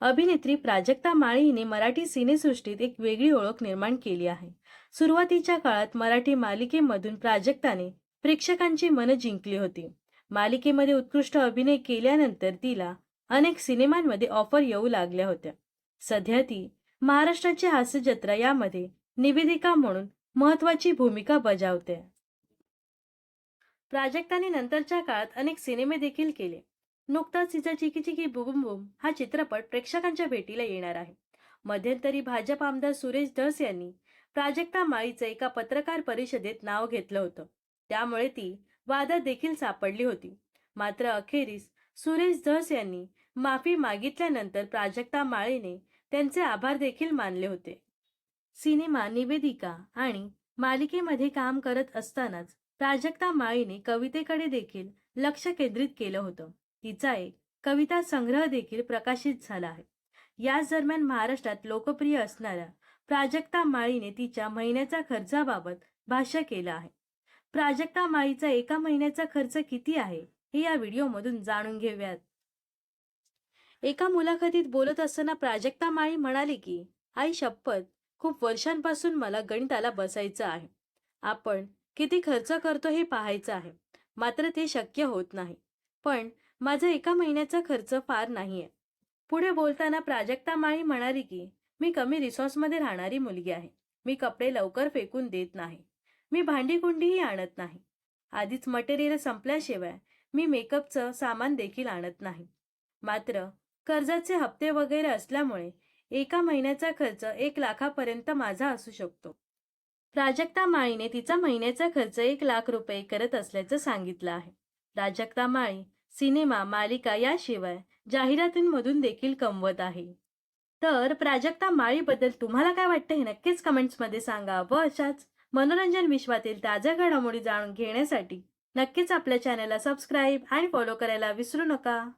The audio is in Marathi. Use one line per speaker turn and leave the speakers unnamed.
अभिनेत्री प्राजक्ता माळीने मराठी सिनेसृष्टीत एक वेगळी ओळख निर्माण केली आहे. सुरुवातीच्या काळात मराठी मालिकेमधून प्राजक्ताने प्रेक्षकांची मनं जिंकली होती. मालिकेमध्ये उत्कृष्ट अभिनय केल्यानंतर तिला अनेक सिनेमांमध्ये ऑफर येऊ लागल्या होत्या. सध्या ती महाराष्ट्राची हास्य जत्रा यामध्ये निवेदिका म्हणून महत्वाची भूमिका बजावते. प्राजक्ताने नंतरच्या काळात अनेक सिनेमे देखील केले. नुकताच तिचा चिकी चिकी बुबुम बुम हा चित्रपट प्रेक्षकांच्या भेटीला येणार आहे. मध्यंतरी भाजप आमदार सुरेश धस यांनी प्राजक्ता माळीचं एका पत्रकार परिषदेत नाव घेतलं होतं. त्यामुळे ती वादात देखील सापडली होती. मात्र अखेरीस सुरेश धस यांनी माफी मागितल्यानंतर प्राजक्ता माळीने त्यांचे आभार देखील मानले होते. सिनेमा निवेदिका आणि मालिकेमध्ये काम करत असतानाच प्राजक्ता माळीने कवितेकडे देखील लक्ष केंद्रित केलं होतं. तिचा एक कविता संग्रह देखील प्रकाशित झाला आहे. याच दरम्यान महाराष्ट्रात लोकप्रिय असणाऱ्या प्राजक्ता माळीने तिच्या महिन्याच्या खर्चाबाबत भाष्य केलं आहे. प्राजक्ता माळीचा एका महिन्याचा खर्च किती आहे हे या व्हिडिओमधून जाणून घेऊयात. एका मुलाखतीत बोलत असताना प्राजक्ता माळी म्हणाली की आई शपथ खूप वर्षांपासून मला गणिताला बसायचं आहे. आपण किती खर्च करतो हे पाहायचं आहे. मात्र ते शक्य होत नाही. पण माझा एका महिन्याचा खर्च फार नाहीये. पुढे बोलताना प्राजक्ता माळी म्हणाली की मी कमी रिसॉर्ट्समध्ये राहणारी मुलगी आहे. मी कपडे लवकर फेकून देत नाही. मी भांडी कुंडीही आणत नाही. आधीच मटेरियल संपल्याशिवाय मी मेकअपचं सामान देखील आणत नाही. मात्र कर्जाचे हप्ते वगैरे असल्यामुळे एका महिन्याचा खर्च एक लाखापर्यंत माझा असू शकतो. प्राजक्ता माळीने तिचा महिन्याचा खर्च एक लाख रुपये करत असल्याचं सांगितलं आहे. प्राजक्ता माळी सिनेमा मालिका याशिवाय जाहिरातींमधून देखील कमवत आहे. तर प्राजक्ता माळीबद्दल तुम्हाला काय वाटतं हे नक्कीच कमेंट्समध्ये सांगा व अशाच मनोरंजन विश्वातील ताज्या घडामोडी जाणून घेण्यासाठी नक्कीच आपल्या चॅनलला सबस्क्राईब आणि फॉलो करायला विसरू नका.